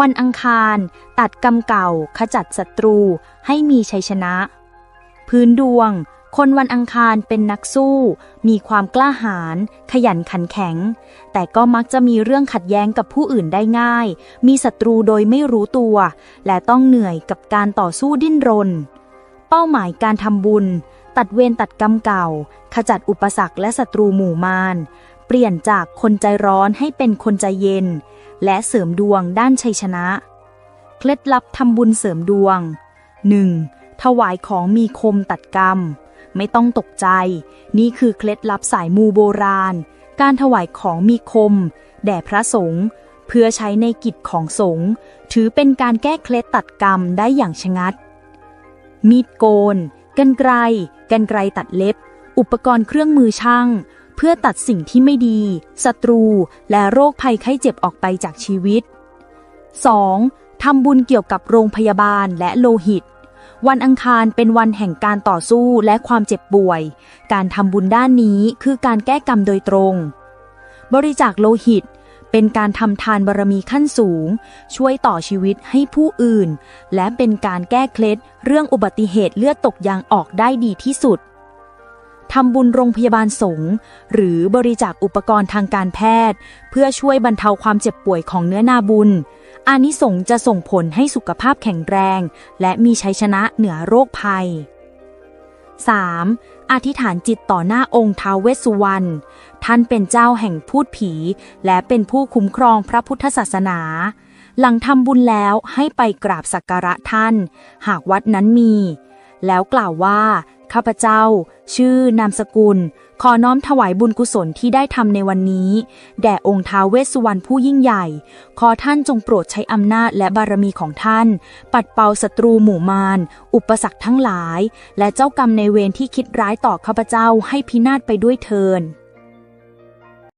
วันอังคาร ตัดกรรมเก่า ขจัดศัตรู ให้มีชัยชนะ พื้นดวง คนวันอังคารเป็นนักสู้ มีความกล้าหาญขยันขันแข็ง แต่ก็มักจะมีเรื่องขัดแย้งกับผู้อื่นได้ง่าย มีศัตรูโดยไม่รู้ตัว และต้องเหนื่อยกับการต่อสู้ดิ้นรน เป้าหมายการทำบุญตัดเวรตัดกรรมเก่า ขจัดอุปสรรคและศัตรูหมู่มาร ลี่ยนจากคนใจร้อนให้เป็นคนใจเย็น และเสริมดวงด้านชัยชนะ เคล็ดลับทำบุญเสริมดวง 1. ถวายของมีคมตัดกรรม ไม่ต้องตกใจ นี่คือเคล็ดลับสายมูโบราณ การถวายของมีคม แด่พระสงฆ์เพื่อใช้ในกิจของสงฆ์ถือเป็นการแก้เคล็ดตัดกรรมได้อย่างชะงัด มีดโกน กันไกร กันไกรตัดเล็บ อุปกรณ์เครื่องมือช่าง เพื่อตัดสิ่งที่ไม่ดีศัตรู และโรคภัยไข้เจ็บออกไปจากชีวิต 2. ทำบุญเกี่ยวกับโรงพยาบาลและโลหิต วันอังคารเป็นวันแห่งการต่อสู้และความเจ็บป่วย การทำบุญด้านนี้คือการแก้กรรมโดยตรง บริจาคโลหิตเป็นการทำทานบารมีขั้นสูง ช่วยต่อชีวิตให้ผู้อื่น และเป็นการแก้เคล็ดเรื่องอุบัติเหตุเลือดตกยางออกได้ดีที่สุด ทำบุญโรงพยาบาลสงฆ์หรือบริจาคอุปกรณ์ทางการแพทย์ เพื่อช่วยบรรเทาความเจ็บป่วยของเนื้อนาบุญอานิสงส์จะส่งผลให้สุขภาพแข็งแรง และมีชัยชนะเหนือโรคภัย 3. อธิษฐานจิตต่อหน้าองค์ท้าวเวสสุวรรณ ท่านเป็นเจ้าแห่งพูดผี และเป็นผู้คุ้มครองพระพุทธศาสนา หลังทำบุญแล้วให้ไปกราบสักการะท่าน หากวัดนั้นมี แล้วกล่าวว่า ข้าพเจ้า ชื่อนามสกุล ขอน้อมถวายบุญกุศลที่ได้ทำในวันนี้ แด่องค์ท้าวเวสสุวรรณผู้ยิ่งใหญ่ ขอท่านจงโปรดใช้อำนาจและบารมีของท่าน ปัดเป่าศัตรูหมู่มาร อุปสรรคทั้งหลาย และเจ้ากรรมในเวรที่คิดร้ายต่อข้าพเจ้าให้พินาศไปด้วยเทิน